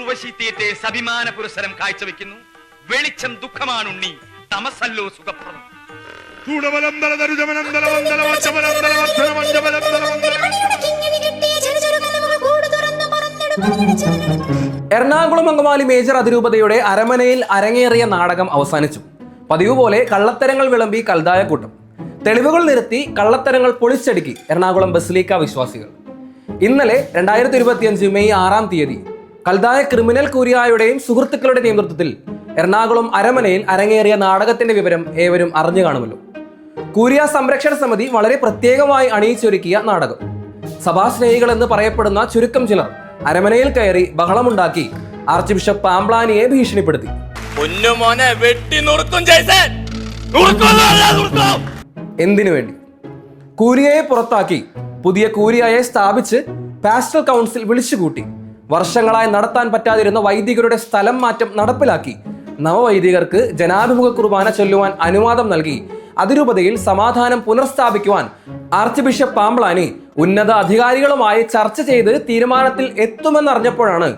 ഉർവശി തീറ്റെ സഭിമാന പുരസ്സരം കാഴ്ചവെക്കുന്നു. വെളിച്ചം ദുഃഖമാണുണ്ണി തമസല്ലോ സുഖപ്രദം. എറണാകുളം അങ്കമാലി മേജർ അതിരൂപതയുടെ അരമനയിൽ അരങ്ങേറിയ നാടകം അവസാനിച്ചു. പതിവ് പോലെ കള്ളത്തരങ്ങൾ വിളമ്പി കൽതായക്കൂട്ടം തെളിവുകൾ നിരത്തി കള്ളത്തരങ്ങൾ പൊളിച്ചടുക്കി എറണാകുളം ബസിലിക്ക വിശ്വാസികൾ. ഇന്നലെ രണ്ടായിരത്തി ഇരുപത്തിയഞ്ച് മെയ് ആറാം തീയതി കൽതായ ക്രിമിനൽ കൂരിയായുടെയും സുഹൃത്തുക്കളുടെ നേതൃത്വത്തിൽ എറണാകുളം അരമനയിൽ അരങ്ങേറിയ നാടകത്തിന്റെ വിവരം ഏവരും അറിഞ്ഞു കാണുമല്ലോ. കൂരിയ സംരക്ഷണ സമിതി വളരെ പ്രത്യേകമായി അണിയിച്ചൊരുക്കിയ നാടകം. സഭാസ്നേഹികൾ എന്ന് പറയപ്പെടുന്ന ചുരുക്കം ചിലർ അരമനയിൽ കയറി ബഹളമുണ്ടാക്കി ആർച്ച് ബിഷപ്പ് പാംബ്ലാനിയെ ഭീഷണിപ്പെടുത്തി. എന്തിനു വേണ്ടി? കൂരിയയെ പുറത്താക്കി പുതിയ കൂരിയയെ സ്ഥാപിച്ച് പാസ്റ്റൽ കൗൺസിൽ വിളിച്ചുകൂട്ടി. വർഷങ്ങളായി നടത്താൻ പറ്റാതിരുന്ന വൈദികരുടെ സ്ഥലം മാറ്റം നടപ്പിലാക്കി. നവവൈദികർക്ക് ജനാഭിമുഖ കുർബാന ചൊല്ലുവാൻ അനുവാദം നൽകി. അതിരൂപതയിൽ സമാധാനം പുനഃസ്ഥാപിക്കുവാൻ ആർച്ച് ബിഷപ്പ് പാമ്പ്ളാനി ഉന്നത അധികാരികളുമായി ചർച്ച ചെയ്ത് തീരുമാനത്തിൽ എത്തുമെന്നറിഞ്ഞപ്പോഴാണ്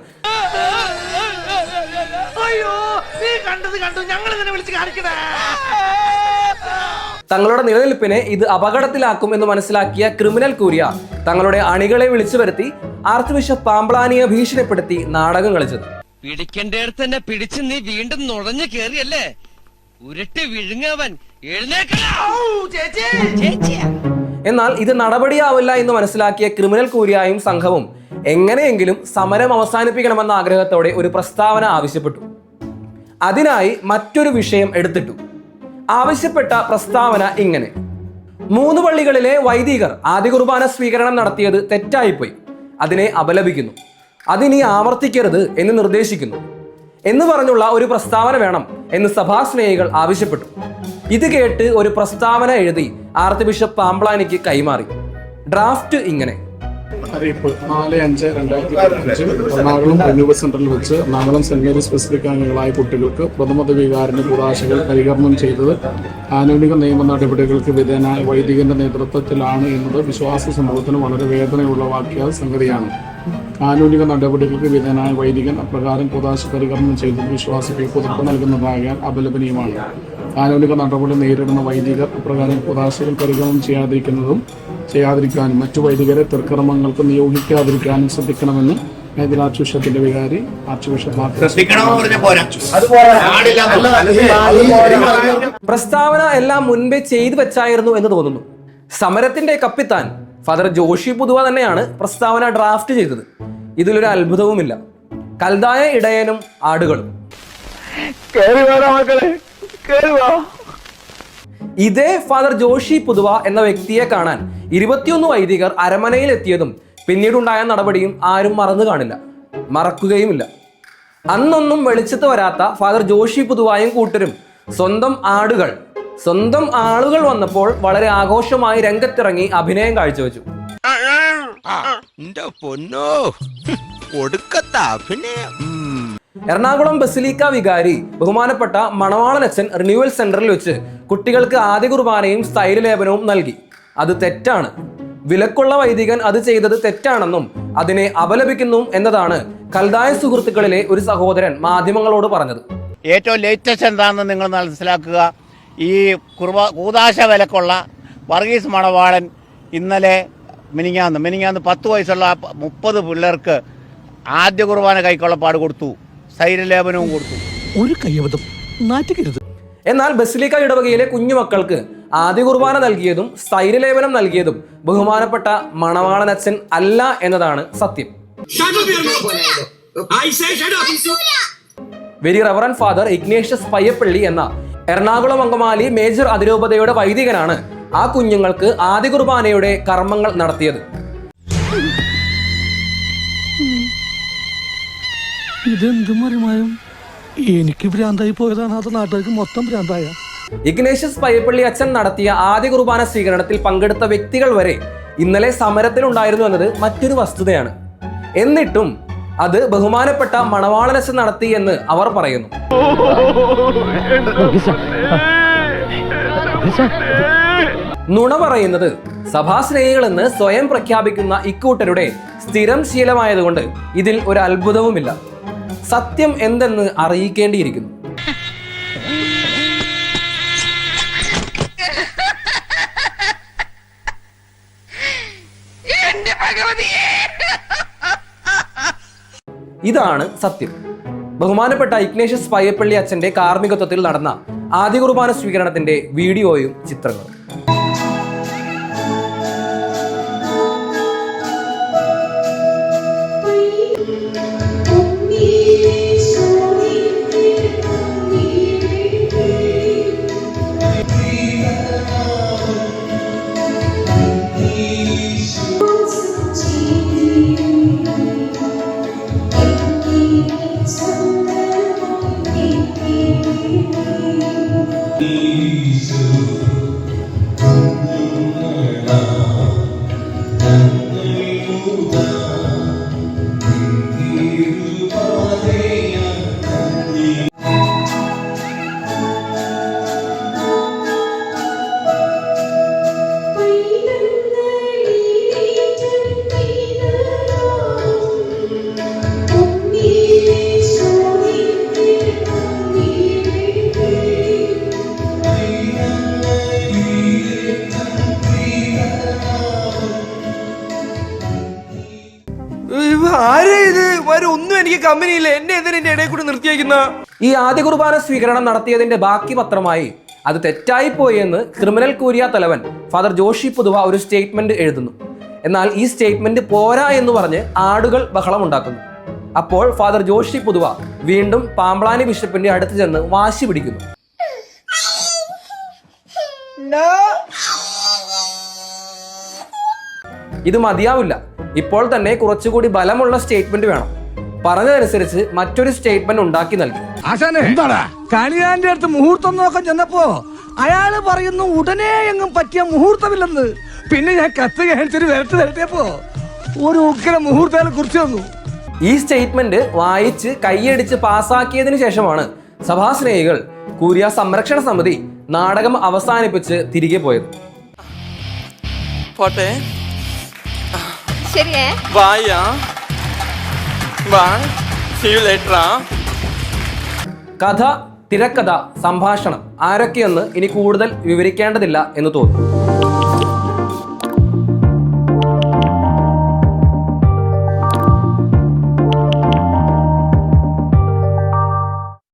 തങ്ങളുടെ നിലനിൽപ്പിനെ ഇത് അപകടത്തിലാക്കും എന്ന് മനസ്സിലാക്കിയ ക്രിമിനൽ കൂരിയ തങ്ങളുടെ അണികളെ വിളിച്ചു വരുത്തി ആർച്ച് ബിഷപ്പ് പാമ്പളാനിയെ ഭീഷണിപ്പെടുത്തി നാടകം കളിച്ചത്. പിടിക്കേണ്ടടുത്ത് തന്നെ പിടിച്ച് നീ വീണ്ടും നുഴഞ്ഞു കേറിയല്ലേ? ഉരുട്ടി വിഴുങ്ങവൻ. എന്നാൽ ഇത് നടപടിയാവില്ല എന്ന് മനസ്സിലാക്കിയ ക്രിമിനൽ കൂരിയായും സംഘവും എങ്ങനെയെങ്കിലും സമരം അവസാനിപ്പിക്കണമെന്ന ആഗ്രഹത്തോടെ ഒരു പ്രസ്താവന ആവശ്യപ്പെട്ടു. അതിനായി മറ്റൊരു വിഷയം എടുത്തിട്ടു. ആവശ്യപ്പെട്ട പ്രസ്താവന ഇങ്ങനെ. മൂന്ന് പള്ളികളിലെ വൈദികർ ആദ്യ കുർബാന സ്വീകരണം നടത്തിയത് തെറ്റായിപ്പോയി. അതിനെ അപലപിക്കുന്നു. അതിനി ആവർത്തിക്കരുത് എന്ന് നിർദ്ദേശിക്കുന്നു. എന്ന് പറഞ്ഞുള്ള ഒരു പ്രസ്താവന വേണം എന്ന് സഭാസ്നേഹികൾ ആവശ്യപ്പെട്ടു. ഇത് കേട്ട് ഒരു പ്രസ്താവന എഴുതി ആർത്ത് ബിഷപ്പ് പാമ്പ്ലാനിക്ക് കൈമാറി. ഡ്രാഫ്റ്റ് ഇങ്ങനെ. അറിയിപ്പ്. നാല് അഞ്ച് രണ്ടായിരത്തി പതിനഞ്ച് എറണാകുളം റിന്യൂവൽ സെന്ററിൽ വെച്ച് എറണാകുളം സെന്റ് മേരീസ് സ്പെസിഫിക് അംഗങ്ങളായ കുട്ടികൾക്ക് പ്രഥമ വികാരന്റെ കൂടാശകൾ പരികർമ്മം ചെയ്തത്. ആനുകൂലിക നിയമ നടപടികൾക്ക് വിധേയനായ വൈദികന്റെ നേതൃത്വത്തിലാണ് എന്നത് വിശ്വാസ സമൂഹത്തിന് വളരെ വേദനയുള്ളവാക്കിയ സംഗതിയാണ്. ആനുകൂലിക നടപടികൾക്ക് വിധേയനായ വൈദികൻ അപ്രകാരം കൂതാശ പരികരണം ചെയ്തത് വിശ്വാസികൾക്ക് ഉറപ്പ് നൽകുന്നതായാൽ അപലപനീയമാണ്. ആനുകൂലിക നടപടി നേരിടുന്ന വൈദികർ അപ്രകാരം കൂതാശകൾ പരികരണം ചെയ്യാതിരിക്കുന്നതും ചെയ്യാതിരിക്കാനും മറ്റു വൈദികരെ തൃക്കർമ്മങ്ങൾക്ക് നിയോഗിക്കാതിരിക്കാനും ശ്രദ്ധിക്കണമെന്ന് മേഖല ആർച്ച് ബിഷപ്പിന്റെ വികാരി ആർച്ച് ബിഷപ്പ് പ്രസ്താവന എല്ലാം മുൻപേ ചെയ്തു വെച്ചായിരുന്നു എന്ന് തോന്നുന്നു. സമരത്തിന്റെ കപ്പിത്താൻ ഫാദർ ജോഷി പുതുവ തന്നെയാണ് പ്രസ്താവന ഡ്രാഫ്റ്റ് ചെയ്തത്. ഇതിലൊരു അത്ഭുതവുമില്ല. കൽതായ ഇടയനും ആടുകളും. ഇതേ ഫാദർ ജോഷി പുതുവ എന്ന വ്യക്തിയെ കാണാൻ ഇരുപത്തിയൊന്ന് വൈദികർ അരമനയിൽ എത്തിയതും പിന്നീടുണ്ടായ നടപടിയും ആരും മറന്നു കാണില്ല മറക്കുകയുമില്ല അന്നൊന്നും വെളിച്ചത്ത് വരാത്ത ഫാദർ ജോഷി പുതുവായും കൂട്ടരും സ്വന്തം ആടുകൾ സ്വന്തം ആളുകൾ വന്നപ്പോൾ വളരെ ആഘോഷമായി രംഗത്തിറങ്ങി അഭിനയം കാഴ്ചവെച്ചു പൊന്നോ ഒടുക്കത്ത അഭിനയം. എറണാകുളം ബസിലിക്ക വികാരി ബഹുമാനപ്പെട്ട മണവാളനച്ചൻ റിന്യൂവൽ സെന്ററിൽ വെച്ച് കുട്ടികൾക്ക് ആദ്യ കുർബാനയും സ്ഥൈര്യലേപനവും നൽകി. അത് തെറ്റാണ്. വിലക്കുള്ള വൈദികൻ അത് ചെയ്തത് തെറ്റാണെന്നും അതിനെ അപലപിക്കുന്നു എന്നതാണ് കൽതായ സുഹൃത്തുക്കളിലെ ഒരു സഹോദരൻ മാധ്യമങ്ങളോട് പറഞ്ഞത്. ഏറ്റവും ലേറ്റസ്റ്റ് എന്താണെന്ന് നിങ്ങൾ മനസ്സിലാക്കുക. ഈ കുർബ കൂതാശ വിലക്കുള്ള വർഗീസ് മണവാളൻ ഇന്നലെ മിനിങ്ങാന്ന് മിനിങ്ങാന്ന് പത്ത് വയസ്സുള്ള മുപ്പത് പിള്ളേർക്ക് ആദ്യ കുർബാന കൈക്കൊള്ളപ്പാട് കൊടുത്തു. സ്ഥൈര്യലേപനവും കൊടുത്തു. ഒരു കയ്യബദ്ധം എന്നാൽ ബസിലിക്ക ഇടവകയിലെ കുഞ്ഞുമക്കൾക്ക് ആദ്യ കുർബാന നൽകിയതും സ്ഥൈര്യലേപനം നൽകിയതും ബഹുമാനപ്പെട്ട മണവാളനച്ഛൻ അല്ല എന്നതാണ് സത്യം. Very reverend father Ignatius Payyappilly എന്ന എറണാകുളം അങ്കമാലി മേജർ അതിരൂപതയുടെ വൈദികനാണ് ആ കുഞ്ഞുങ്ങൾക്ക് ആദ്യ കുർബാനയുടെ കർമ്മങ്ങൾ നടത്തിയത്. ഇതെന്ത് മറിമായും എനിക്ക് ഭ്രാന്തായി പോയതാണ് അത് നാട്ടുകാർക്ക് മൊത്തം ഭ്രാന്തായ ഇഗ്നേഷ്യസ് പയ്യപ്പള്ളി അച്ഛൻ നടത്തിയ ആദ്യ കുർബാന സ്വീകരണത്തിൽ പങ്കെടുത്ത വ്യക്തികൾ വരെ ഇന്നലെ സമരത്തിലുണ്ടായിരുന്നു എന്നത് മറ്റൊരു വസ്തുതയാണ് എന്നിട്ടും അത് ബഹുമാനപ്പെട്ട മണവാളനച്ഛൻ നടത്തി എന്ന് അവർ പറയുന്നു നുണ പറയുന്നത് സഭാസ്നേഹികളെന്ന് സ്വയം പ്രഖ്യാപിക്കുന്ന ഇക്കൂട്ടരുടെ സ്ഥിരം ശീലമായതുകൊണ്ട് ഇതിൽ ഒരു അത്ഭുതവുമില്ല സത്യം എന്തെന്ന് അറിയിക്കേണ്ടിയിരിക്കുന്നു. ഇതാണ് സത്യം. ബഹുമാനപ്പെട്ട ഇഗ്നേഷ്യസ് പയ്യപ്പള്ളി അച്ഛന്റെ കാർമ്മികത്വത്തിൽ നടന്ന ആദ്യ കുർബാന സ്വീകരണത്തിന്റെ വീഡിയോയും ചിത്രങ്ങളും. Cristo. എനിക്ക് കമ്പനിയില്ല എന്നെ എന്തിനാ എന്റെ ഇടയിൽ കൂടി നിർത്തിയേക്കുന്ന? ഈ ആദ്യ കുർബാന സ്വീകരണം നടത്തിയതിന്റെ ബാക്കി പത്രമായി അത് തെറ്റായിപ്പോയി എന്ന് ക്രിമിനൽ കൂരിയ തലവൻ ഫാദർ ജോഷി പുതുവ ഒരു സ്റ്റേറ്റ്മെന്റ് എഴുതുന്നു. എന്നാൽ ഈ സ്റ്റേറ്റ്മെന്റ് പോരാ എന്ന് പറഞ്ഞ് ആടുകൾ ബഹളമുണ്ടാക്കുന്നു അപ്പോൾ ഫാദർ ജോഷി പുതുവ വീണ്ടും പാമ്പ്ളാനി ബിഷപ്പിന്റെ അടുത്ത് ചെന്ന് വാശി പിടിക്കുന്നു. ഇത് മതിയാവില്ല. ഇപ്പോൾ തന്നെ കുറച്ചുകൂടി ബലമുള്ള സ്റ്റേറ്റ്മെന്റ് വേണം. പറഞ്ഞതനുസരിച്ച് മറ്റൊരു സ്റ്റേറ്റ്മെന്റ് ഉണ്ടാക്കി നൽകി. കണിയാന്റെ അടുത്ത് മുഹൂർത്തം നോക്കാൻ ചെന്നപ്പോ അയാൾ പറയുന്നു ഉടനെ എങ്ങും പറ്റിയ മുഹൂർത്തമില്ലെന്ന്. പിന്നെ ഞാൻ കത്ത് കാണിച്ചൊരു വരട്ട് വരട്ടിയപ്പോ ഒരു ഉഗ്ര മുഹൂർത്തം കുറിച്ച് വന്നു. ഈ സ്റ്റേറ്റ്മെന്റ് വായിച്ച് കൈയടിച്ച് പാസാക്കിയതിനു ശേഷമാണ് സഭാസ്നേഹികൾ കൂരിയ സംരക്ഷണ സമിതി നാടകം അവസാനിപ്പിച്ച് തിരികെ പോയത്. പോട്ടെ. ശരിയേ. കഥ തിരക്കഥ സംഭാഷണം ആരൊക്കെയെന്ന് ഇനി കൂടുതൽ വിവരിക്കേണ്ടതില്ല എന്ന് തോന്നുന്നു